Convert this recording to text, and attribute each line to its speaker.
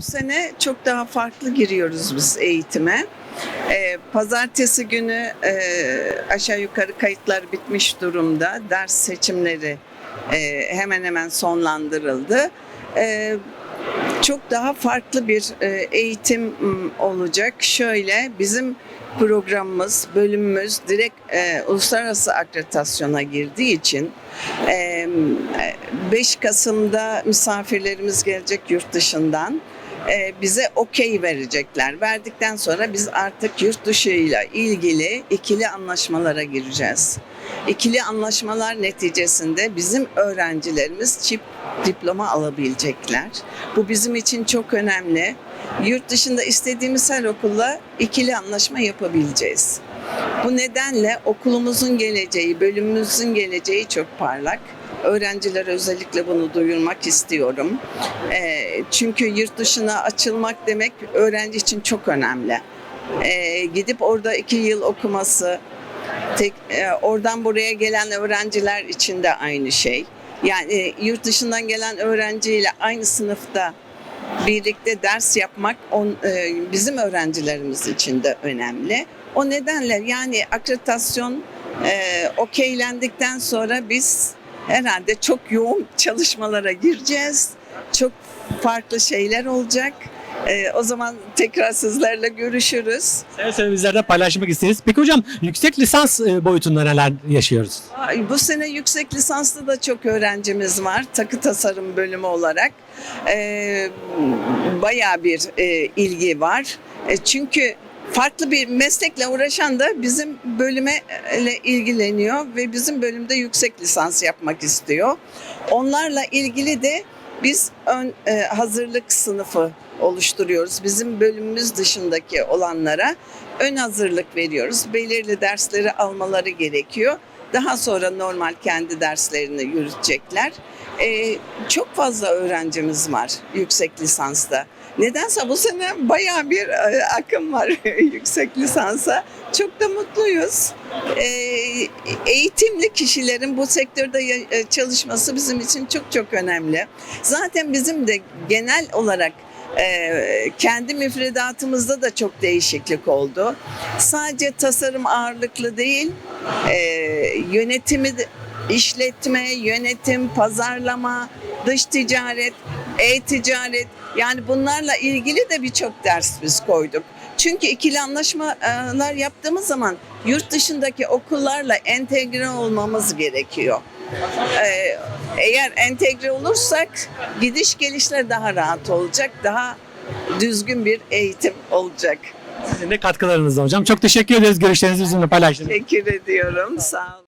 Speaker 1: bu sene çok daha farklı giriyoruz biz eğitime. Ee, pazartesi günü e, aşağı yukarı kayıtlar bitmiş durumda. Ders seçimleri e, hemen hemen sonlandırıldı. E, çok daha farklı bir e, eğitim olacak. Şöyle bizim programımız, bölümümüz direkt e, uluslararası akreditasyona girdiği için e, 5 Kasım'da misafirlerimiz gelecek yurt dışından. E, bize okey verecekler. Verdikten sonra biz artık yurt dışıyla ilgili ikili anlaşmalara gireceğiz. İkili anlaşmalar neticesinde bizim öğrencilerimiz çift diploma alabilecekler. Bu bizim için çok önemli. Yurt dışında istediğimiz her okulla ikili anlaşma yapabileceğiz. Bu nedenle okulumuzun geleceği, bölümümüzün geleceği çok parlak. Öğrencilere özellikle bunu duyurmak istiyorum. Eee, çünkü yurt dışına açılmak demek öğrenci için çok önemli. Eee, gidip orada iki yıl okuması, tek, e, oradan buraya gelen öğrenciler için de aynı şey. Yani e, yurt dışından gelen öğrenciyle aynı sınıfta birlikte ders yapmak on, e, bizim öğrencilerimiz için de önemli. O nedenle yani akreditasyon e, okeylendikten sonra biz herhalde çok yoğun çalışmalara gireceğiz. Çok farklı şeyler olacak. E, o zaman tekrar sizlerle görüşürüz.
Speaker 2: Seve seve bizlerle paylaşmak isteriz. Peki hocam yüksek lisans e, boyutunda neler yaşıyoruz?
Speaker 1: Ay, Bu sene yüksek lisanslı da çok öğrencimiz var takı tasarım bölümü olarak. Ee, bayağı bir e, ilgi var. E, çünkü farklı bir meslekle uğraşan da bizim bölüme ile ilgileniyor ve bizim bölümde yüksek lisans yapmak istiyor. Onlarla ilgili de biz ön e, hazırlık sınıfı oluşturuyoruz. Bizim bölümümüz dışındaki olanlara ön hazırlık veriyoruz. Belirli dersleri almaları gerekiyor. Daha sonra normal kendi derslerini yürütecekler. Ee, çok fazla öğrencimiz var yüksek lisansta. Nedense bu sene bayağı bir e, akım var yüksek lisansa. Çok da mutluyuz. Ee, eğitimli kişilerin bu sektörde e, çalışması bizim için çok çok önemli. Zaten bizim de genel olarak e, kendi müfredatımızda da çok değişiklik oldu. Sadece tasarım ağırlıklı değil, yönetimi, işletme, yönetim, pazarlama, dış ticaret, e-ticaret yani bunlarla ilgili de birçok ders biz koyduk. Çünkü ikili anlaşmalar yaptığımız zaman yurt dışındaki okullarla entegre olmamız gerekiyor. Ee, eğer entegre olursak gidiş gelişler daha rahat olacak, daha düzgün bir eğitim olacak.
Speaker 2: Sizin de katkılarınızla hocam. Çok teşekkür ederiz görüşlerinizi bizimle paylaştığınız için.
Speaker 1: Teşekkür ediyorum. Sağ olun.